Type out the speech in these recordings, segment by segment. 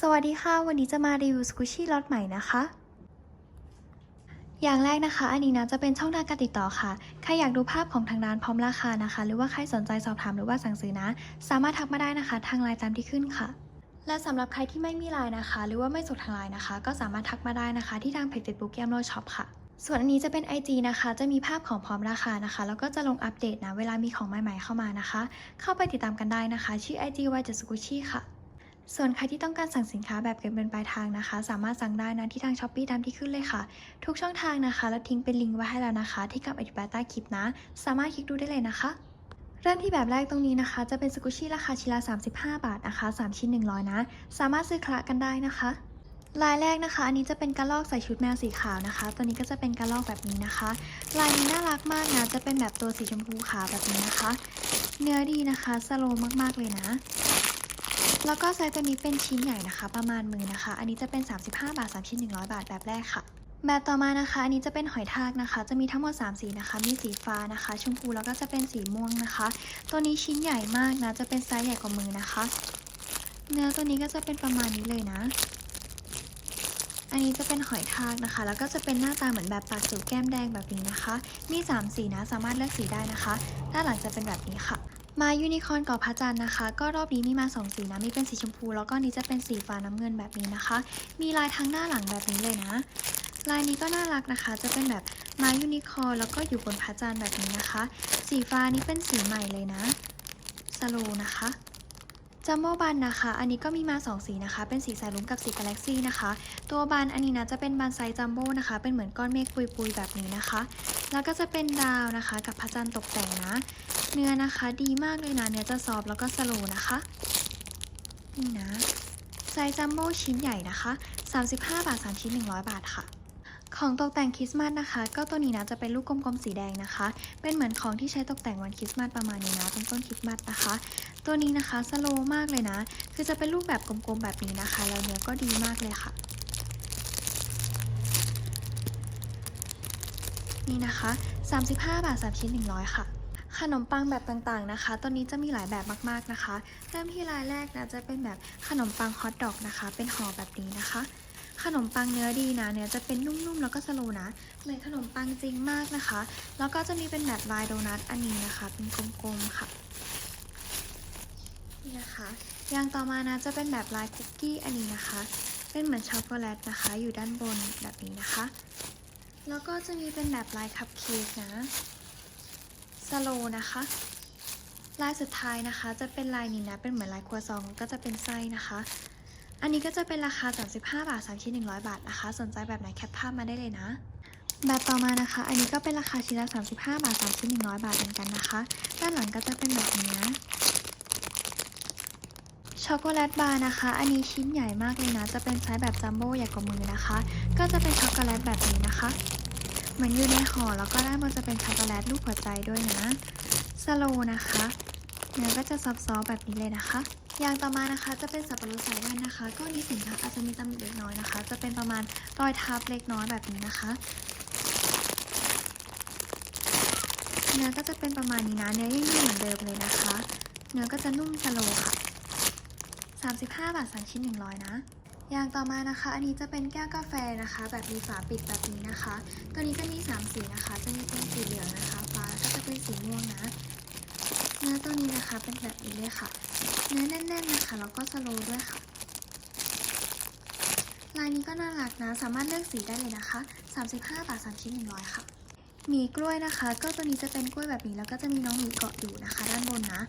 สวัสดีค่ะ วันนี้จะมารีวิวสกูชี่ล็อตใหม่นะคะ อย่างแรกนะคะ อันนี้นะจะเป็นช่องทางการติดต่อค่ะ ใครอยากดูภาพของทางร้านพร้อมราคานะคะ หรือว่าใครสนใจสอบถามหรือว่าสั่งซื้อนะ สามารถทักมาได้นะคะ ทางไลน์ตามที่ขึ้นค่ะ และสำหรับใครที่ไม่มีไลน์นะคะ หรือว่าไม่สดทางไลน์นะคะ ก็สามารถทักมาได้นะคะ ที่ทางเพจเฟซบุ๊กแกมโลช็อปค่ะ ส่วนอันนี้จะเป็น IG นะคะ จะมีภาพของพร้อมราคานะคะ แล้วก็จะลงอัปเดตนะ เวลามีของใหม่ๆเข้ามานะคะ เข้าไปติดตามกันได้นะคะ ชื่อ IG y j s g u c h i ค่ะ ส่วนใครที่ต้องการสั่งสินค้าแบบเก็บเงินปลายทางนะคะ สามารถสั่งได้นะที่ทางช้อปปี้ตามที่ขึ้นเลยค่ะ ทุกช่องทางนะคะ แล้วทิ้งเป็นลิงก์ไว้ให้แล้วนะคะ ที่กับอธิบายใต้คลิปนะ สามารถคลิกดูได้เลยนะคะเริ่มที่แบบแรกตรงนี้นะคะ จะเป็นสกุชี่ราคาชิ้นละ35 บาทนะคะ 3 ชิ้น 100 นะ สามารถซื้อคละกันได้นะคะ ลายแรกนะคะ อันนี้จะเป็นกระลอกใส่ชุดแมวสีขาวนะคะ ตัวนี้ก็จะเป็นกระลอกแบบนี้นะคะ ลายนี้น่ารักมากนะ จะเป็นแบบตัวสีชมพูขาวแบบนี้นะคะ เนื้อดีนะคะ สโลมากๆเลยนะ แล้วก็ไซส์ตัวนี้เป็นชิ้นใหญ่นะคะ ประมาณมือนะคะ อันนี้จะเป็น 35 บาท3ชิ้น100 บาทแบบแรกค่ะ แบบต่อมานะคะ อันนี้จะเป็นหอยทากนะคะ จะมีทั้งหมด 3 สีนะคะ มีสีฟ้านะคะ ชมพูแล้วก็จะเป็นสีม่วงนะคะ ตัวนี้ชิ้นใหญ่มากนะ จะเป็นไซส์ใหญ่กว่ามือนะคะ เนื้อตัวนี้ก็จะเป็นประมาณนี้เลยนะ อันนี้จะเป็นหอยทากนะคะ แล้วก็จะเป็นหน้าตาเหมือนแบบปากจูบแก้มแดงแบบนี้นะคะ มี 3 สีนะ สามารถเลือกสีได้นะคะ ด้านหลังจะเป็นแบบนี้ค่ะ มายูนิคอร์นเกาะพระจันทร์นะคะ ก็รอบนี้มีมา 2 สีนะ มีเป็นสีชมพู แล้วก็นี้จะเป็นสีฟ้าน้ำเงินแบบนี้นะคะ มีลายทั้งหน้าหลังแบบนี้เลยนะ ลายนี้ก็น่ารักนะคะ จะเป็นแบบมายูนิคอร์นแล้วก็อยู่บนพระจันทร์แบบนี้นะคะ สีฟ้านี้เป็นสีใหม่เลยนะสโลนะคะจัมโบ้บันนะคะ อันนี้ก็มีมา 2 สีนะคะ เป็นสีสายลุ้งกับสีกาแล็กซี่นะคะ ตัวบันอันนี้นะจะเป็นบันไซส์จัมโบ้นะคะ เป็นเหมือนก้อนเมฆปุยๆแบบนี้นะคะ แล้วก็จะเป็นดาวนะคะ กับพระจันทร์ตกแต่งนะ เนื้อนะคะดีมากเลยนะ เนื้อจะซอฟแล้วก็สโลนะคะ นี่นะไซส์จัมโบ้ชิ้นใหญ่นะคะ 35 บาท 3 ชิ้น 100 บาทค่ะ ของตกแต่งคริสต์มาสนะคะ ก็ตัวนี้นะจะเป็นลูกกลมๆสีแดงนะคะ เป็นเหมือนของที่ใช้ตกแต่งวันคริสต์มาสประมาณนี้นะเป็นต้นคริสต์มาสนะคะ ตัวนี้นะคะสโลมากเลยนะ คือจะเป็นรูปแบบกลมๆแบบนี้นะคะ แล้วเนื้อก็ดีมากเลยค่ะนี่นะคะ 35 บาท3ชิ้น 100 ค่ะ ขนมปังแบบต่างๆนะคะตัวนี้จะมีหลายแบบมากๆนะคะ เริ่มที่รายแรกนะจะเป็นแบบขนมปังฮอทดอกนะคะ เป็นห่อแบบนี้นะคะ ขนมปังเนื้อดีนะเนื้อจะเป็นนุ่มๆแล้วก็สโลนะเหมือนขนมปังจริงมากนะคะ แล้วก็จะมีเป็นแบบลายโดนัทอันนี้นะคะ เป็นกลมๆค่ะนี่นะคะอย่างต่อมานะจะเป็นแบบลายคุกกี้อันนี้นะคะ เป็นเหมือนช็อกโกแลตนะคะ อยู่ด้านบนแบบนี้นะคะ แล้วก็จะมีเป็นแบบลายคัพเค้กนะ สโลนะคะลายสุดท้ายนะคะ จะเป็นลายนี้นะเป็นเหมือนลายครัวซองก็จะเป็นไส้นะคะ อันนี้ก็จะเป็นราคา 35 บาท3ชิ้น100 บาทนะคะ สนใจแบบไหนแคปภาพมาได้เลยนะ แบบต่อมานะคะ อันนี้ก็เป็นราคาชิ้นละ35 บาท3ชิ้น100 บาทเหมือนกันนะคะ ด้านหลังก็จะเป็นแบบนี้นะช็อกโกแลตบาร์นะคะ อันนี้ชิ้นใหญ่มากเลยนะ จะเป็นไซส์แบบจัมโบ้ใหญ่กว่ามือนะคะ ก็จะเป็นช็อกโกแลตแบบนี้นะคะ เหมือนอยู่ในห่อแล้วก็ด้านบนจะเป็นช็อกโกแลตรูปหัวใจด้วยนะสโลนะคะเนื้อก็จะซอฟๆแบบนี้เลยนะคะ อย่างต่อมานะคะจะเป็นสับปะรดสายแว่นนะคะ ก็นี้สินค้าอาจจะมีตำหนิเล็กน้อยนะคะ จะเป็นประมาณรอยทับเล็กน้อยแบบนี้นะคะเนื้อก็จะเป็นประมาณนี้นะเนื้อยังเหมือนเดิมเลยนะคะ เนื้อก็จะนุ่มสโลค่ะ35 บาท3ชิ้น100 นะ อย่างต่อมานะคะ อันนี้จะเป็นแก้วกาแฟนะคะ แบบมีฝาปิดแบบนี้นะคะ ตัวนี้ก็มี 3 สีนะคะ จะมีเป็นสีเหลืองนะคะฟ้าแล้วก็จะเป็นสีม่วงนะ เนื้อตัวนี้นะคะเป็นแบบนี้เลยค่ะ เนื้อแน่นๆนะคะแล้วก็สโลด้วยค่ะ ลายนี้ก็น่ารักนะ สามารถเลือกสีได้เลยนะคะ 35 บาท3ชิ้น100 ค่ะหมีกล้วยนะคะ ก็ตัวนี้จะเป็นกล้วยแบบนี้แล้วก็จะมีน้องหมีเกาะอยู่นะคะ ด้านบนนะ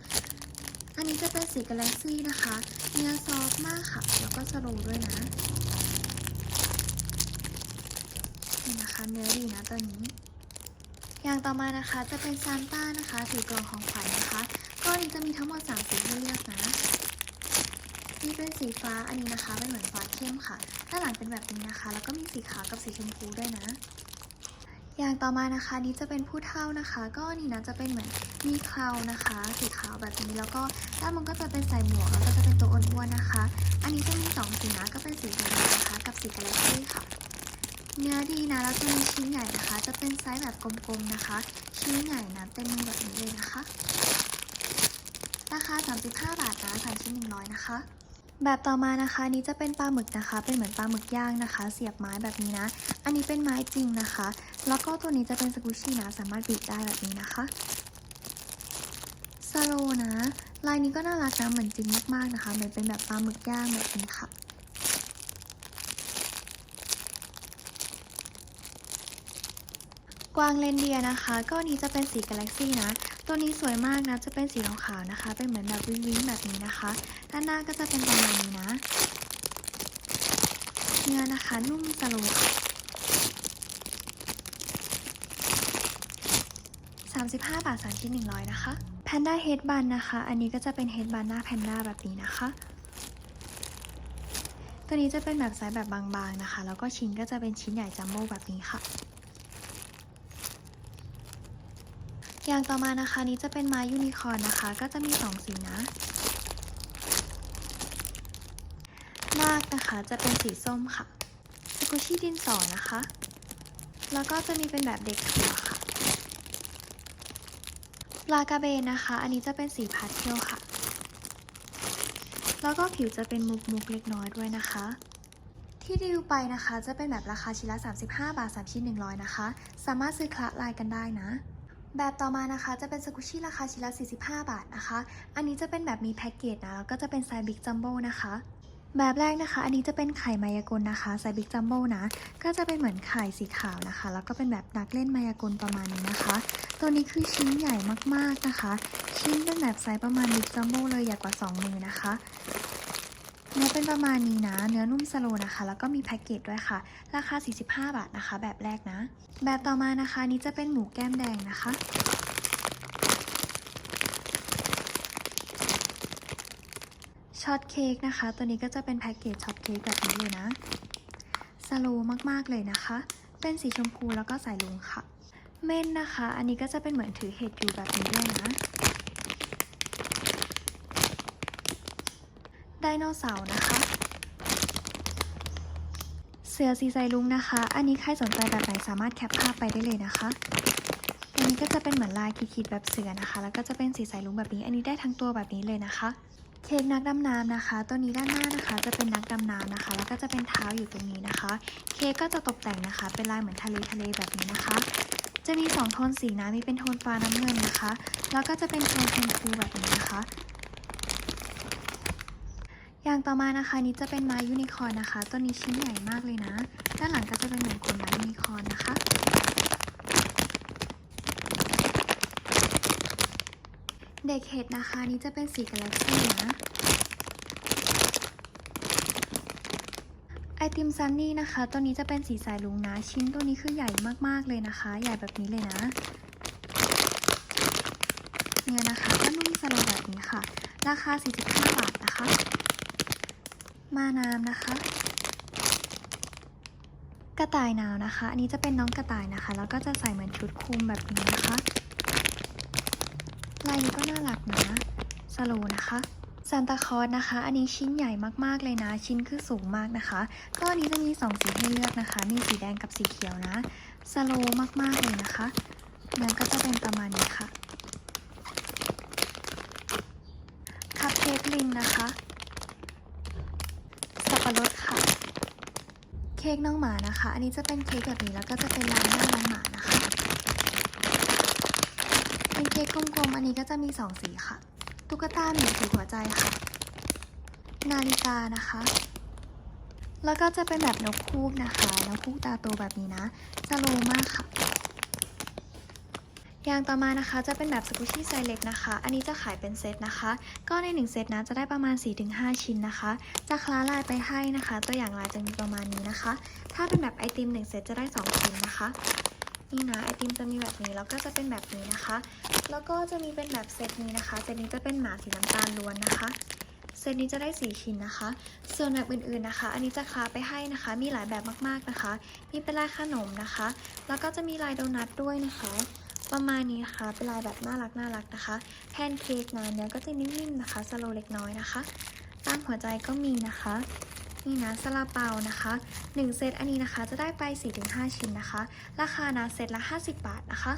อันนี้จะเป็นสีกาแล็กซี่นะคะ เนื้อซอฟมากค่ะ แล้วก็สโลด้วยนะ นี่นะคะ เนื้อดีนะตัวนี้ อย่างต่อมานะคะจะเป็นซานต้านะคะถือกล่องของขวัญนะคะ ก็อนนี้จะมีทั้งหมด3สีให้เลือกนะนี่เป็นสีฟ้าอันนี้นะคะเป็นเหมือนฟ้าเข้มค่ะ ด้านหลังเป็นแบบนี้นะคะ แล้วก็มีสีขาวกับสีชมพูด้วยนะ อย่างต่อมานะคะนี้จะเป็นผู้เท่านะคะ ก็นนี้นะจะเป็นเหมือนมีเครานะคะสีขาวแบบนี้แล้วก็ด้านบนก็จะเป็นใส่หมวกแล้วก็จะเป็นตัวอ้วนๆนะคะ อันนี้จะมีสองสีนะก็เป็นสีเหลืองนะคะ กับสีกาแล็กซี่ค่ะ เนื้อดีนะแล้วจะมีชิ้นใหญ่นะคะ จะเป็นไซส์แบบกลมๆนะคะ ชิ้นใหญ่นะเต็มมือแบบนี้เลยนะคะราคา 35 บาทนะ3ชิ้น100 นะคะ แบบต่อมานะคะนี้จะเป็นปลาหมึกนะคะ เป็นเหมือนปลาหมึกย่างนะคะ เสียบไม้แบบนี้นะ อันนี้เป็นไม้จริงนะคะ แล้วก็ตัวนี้จะเป็นสกุชี่นะ สามารถบีบได้แบบนี้นะคะสโลนะ ลายนี้ก็น่ารักนะ เหมือนจริงมากๆนะคะ เหมือนเป็นแบบปลาหมึกย่างแบบนี้ค่ะ กวางเลนเดียนะคะ ก็นี้จะเป็นสีกาแล็กซี่นะ ตัวนี้สวยมากนะ จะเป็นสีขาวๆนะคะ เป็นเหมือนแบบวิงวิงแบบนี้นะคะ ด้านหน้าก็จะเป็นประมาณนี้นะ เนื้อนะคะนุ่มสโลว์ค่ะ 35 บาท3ชิ้น100 นะคะแพนด้าเฮดบันนะคะ อันนี้ก็จะเป็นเฮดบันหน้าแพนด้าแบบนี้นะคะ ตัวนี้จะเป็นแบบไซส์แบบบางๆนะคะ แล้วก็ชิ้นก็จะเป็นชิ้นใหญ่จัมโบ้แบบนี้ค่ะ อย่างต่อมานะคะนี้จะเป็นไม้ยูนิคอร์นนะคะ ก็จะมี 2 สีนะมากนะคะจะเป็นสีส้มค่ะสกุชี่ดินสอนะคะ แล้วก็จะมีเป็นแบบเด็กถั่วค่ะ ลากาเบนนะคะ อันนี้จะเป็นสีพาสเทลค่ะ แล้วก็ผิวจะเป็นมุกมุกเล็กน้อยด้วยนะคะ ที่รีวิวไปนะคะ จะเป็นแบบราคาชิ้นละ 35 บาท 3 ชิ้น 100 นะคะ สามารถซื้อคละลายกันได้นะ แบบต่อมานะคะจะเป็นสกุชี่ราคาชิ้นละ 45 บาทนะคะ อันนี้จะเป็นแบบมีแพ็กเกจนะ แล้วก็จะเป็นไซส์บิ๊กจัมโบ้นะคะ แบบแรกนะคะ อันนี้จะเป็นไข่มายากลนะคะไซส์บิ๊กจัมโบ้นะ ก็จะเป็นเหมือนไข่สีขาวนะคะ แล้วก็เป็นแบบนักเล่นมายากลประมาณนี้นะคะ ตัวนี้คือชิ้นใหญ่มากๆนะคะ ชิ้นเป็นแบบไซส์ประมาณบิ๊กจัมโบ้เลยใหญ่กว่า 2 มือนะคะเนื้อเป็นประมาณนี้นะ เนื้อนุ่มสโลว์นะคะ แล้วก็มีแพ็กเกจด้วยค่ะ ราคา 45 บาทนะคะ แบบแรกนะ แบบต่อมานะคะนี้จะเป็นหมูแก้มแดงนะคะ ช็อตเค้กนะคะ ตัวนี้ก็จะเป็นแพ็กเกจช็อตเค้กแบบนี้เลยนะสโลว์มากๆเลยนะคะ เป็นสีชมพูแล้วก็สายลุงค่ะ เม่นนะคะ อันนี้ก็จะเป็นเหมือนถือเห็ดอยู่แบบนี้ด้วยนะไดโนเสาร์นะคะ เสือสีใสลุงนะคะ อันนี้ใครสนใจแบบไหนสามารถแคปภาพไปได้เลยนะคะอันนี้ก็จะเป็นเหมือนลายขีดๆแบบเสือนะคะ แล้วก็จะเป็นสีใสลุงแบบนี้ อันนี้ได้ทั้งตัวแบบนี้เลยนะคะ เค้กนักดำน้ำนะคะ ตัวนี้ด้านหน้านะคะจะเป็นนักดำน้ำนะคะ แล้วก็จะเป็นเท้าอยู่ตรงนี้นะคะ เค้กก็จะตกแต่งนะคะ เป็นลายเหมือนทะเลทะเลแบบนี้นะคะ จะมีสองโทนสีนะ มีเป็นโทนฟ้าน้ำเงินนะคะ แล้วก็จะเป็นโทนชมพูแบบนี้นะคะ อย่างต่อมานะคะนี้จะเป็นไม้ยูนิคอร์นนะคะ ตัวนี้ชิ้นใหญ่มากเลยนะ ด้านหลังก็จะเป็นเหมือนขนไม้ยูนิคอร์นนะคะ เด็กเห็ดนะคะนี้จะเป็นสีกาแล็กซี่นะไอติมซันนี่นะคะ ตัวนี้จะเป็นสีสายลุงนะ ชิ้นตัวนี้คือใหญ่มากๆเลยนะคะ ใหญ่แบบนี้เลยนะเนี่ยนะคะก็นุ่มสลว์แบบนี้ค่ะ ราคา 45 บาทนะคะ มาน้ำนะคะ กระต่ายหนาวนะคะ อันนี้จะเป็นน้องกระต่ายนะคะ แล้วก็จะใส่เหมือนชุดคลุมแบบนี้นะคะ ลายนี้ก็น่ารักนะสโลนะคะซานตาคอสนะคะ อันนี้ชิ้นใหญ่มากๆเลยนะ ชิ้นคือสูงมากนะคะ ก็อันนี้จะมีสองสีให้เลือกนะคะ มีสีแดงกับสีเขียวนะสโลมากๆเลยนะคะเนื้อก็จะเป็นประมาณนี้ค่ะคัพเค้กลิงนะคะ สับปะรดค่ะ เค้กน้องหมานะคะ อันนี้จะเป็นเค้กแบบนี้แล้วก็จะเป็นลายหน้าน้องหมา นเค้กกลมๆอันนี้ก็จะมีสองสีค่ะ ตุ๊กตาหมีสีหัวใจค่ะ นาฬิกานะคะ แล้วก็จะเป็นแบบนกคูกนะคะ นกคูกตาโตแบบนี้นะสโลมากค่ะอย่างต่อมานะคะจะเป็นแบบสกุชี่ไซส์เล็กนะคะ อันนี้จะขายเป็นเซตนะคะ ก็ใน 1 เซตนะจะได้ประมาณ 4-5 ชิ้นนะคะ จะคล้าลายไปให้นะคะ ตัวอย่างลายจะมีประมาณนี้นะคะ ถ้าเป็นแบบไอติม 1 เซตจะได้ 2 ชิ้นนะคะ นี่นะไอติมจะมีแบบนี้แล้วก็จะเป็นแบบนี้นะคะ แล้วก็จะมีเป็นแบบเซตนี้นะคะ เซตนี้จะเป็นหมาสีน้ำตาลล้วนนะคะ เซตนี้จะได้4ชิ้นนะคะ ส่วนแบบอื่นๆนะคะ อันนี้จะคลาไปให้นะคะ มีหลายแบบมากๆนะคะ มีเป็นลายขนมนะคะ แล้วก็จะมีลายโดนัทด้วยนะคะ ประมาณนี้นะคะเป็นลายแบบน่ารักน่ารักนะคะแพนเค้กนะเนื้อก็จะนิ่มๆนะคะสโลเล็กน้อยนะคะตามหัวใจก็มีนะคะ นี่นะซาลาเปานะคะ 1 เซตอันนี้นะคะจะได้ไป 4-5 ชิ้นนะคะ ราคานะเซตละ 50 บาทนะคะ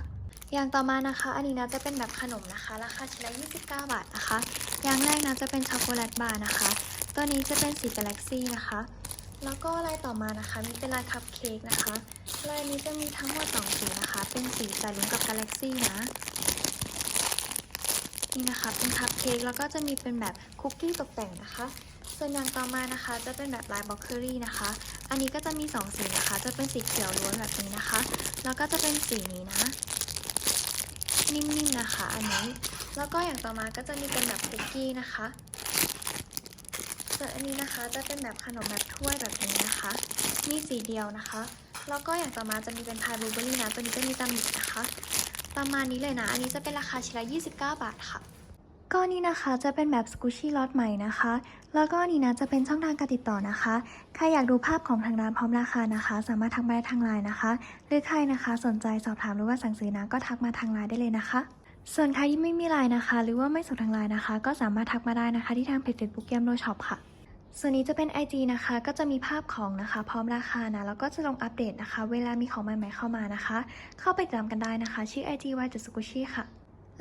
อย่างต่อมานะคะ อันนี้นะจะเป็นแบบขนมนะคะ ราคาชิ้นละ 29 บาทนะคะ อย่างแรกนะจะเป็นช็อกโกแลตบาร์นะคะ ตัวนี้จะเป็นสี Galaxy นะคะ แล้วก็ลายต่อมานะคะมีเป็นลายคัพเค้กนะคะลายนี้จะมีทั้งหมดสองสีนะคะ เป็นสีสายลุ้งกับ Galaxy นะนี่นะคะเป็นคัพเค้กแล้วก็จะมีเป็นแบบคุกกี้ตกแต่งนะคะ ส่วนอย่างต่อมานะคะ จะเป็นแบบลายบล็อกเคอรี่นะคะ อันนี้ก็จะมี 2 สีนะคะ จะเป็นสีเขียวล้วนแบบนี้นะคะ แล้วก็จะเป็นสีนี้นะ นิ่มๆนะคะ อันนี้ แล้วก็อย่างต่อมาก็จะมีเป็นแบบคุกกี้นะคะส่วนอันนี้นะคะจะเป็นแบบขนมแบบถ้วยแบบนี้นะคะ มีสีเดียวนะคะ แล้วก็อย่างต่อมาจะมีเป็นพายบลูเบอรี่นะ ตัวนี้จะมีตำหนินะคะ ประมาณนี้เลยนะ อันนี้จะเป็นราคาชิ้นละ 29 บาทค่ะ ก็นี่นะคะจะเป็นแบบสกูชี่ล็อตใหม่นะคะ แล้วก็นี่นะจะเป็นช่องทางการติดต่อนะคะ ใครอยากดูภาพของทางร้านพร้อมราคานะคะ สามารถทักมาได้ทางไลน์นะคะ หรือใครนะคะสนใจสอบถามหรือว่าสั่งซื้อนะก็ทักมาทางไลน์ได้เลยนะคะ ส่วนใครที่ไม่มีไลน์นะคะ หรือว่าไม่สดทางไลน์นะคะ ก็สามารถทักมาได้นะคะ ที่ทางเพจเฟซบุ๊กเกมโดช็อปค่ะส่วนนี้จะเป็น IG นะคะ ก็จะมีภาพของนะคะ พร้อมราคานะ แล้วก็จะลงอัปเดตนะคะ เวลามีของใหม่ๆเข้ามานะคะ เข้าไปติดตามกันได้นะคะ ชื่อ IG y จุดสกุชิค่ะ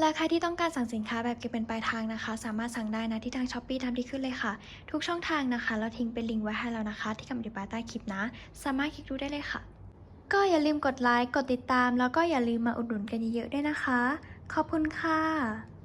และใครที่ต้องการสั่งสินค้าแบบเก็บเป็นปลายทางนะคะ สามารถสั่งได้นะที่ทางช้อปปี้ทำที่ขึ้นเลยค่ะ ทุกช่องทางนะคะ เราทิ้งเป็นลิงก์ไว้ให้แล้วนะคะ ที่คำอธิบายใต้คลิปนะ สามารถคลิกดูได้เลยค่ะ ก็อย่าลืมกดไลค์กดติดตาม แล้วก็อย่าลืมมาอุดหนุนกันเยอะๆด้วยนะคะ ขอบคุณค่ะ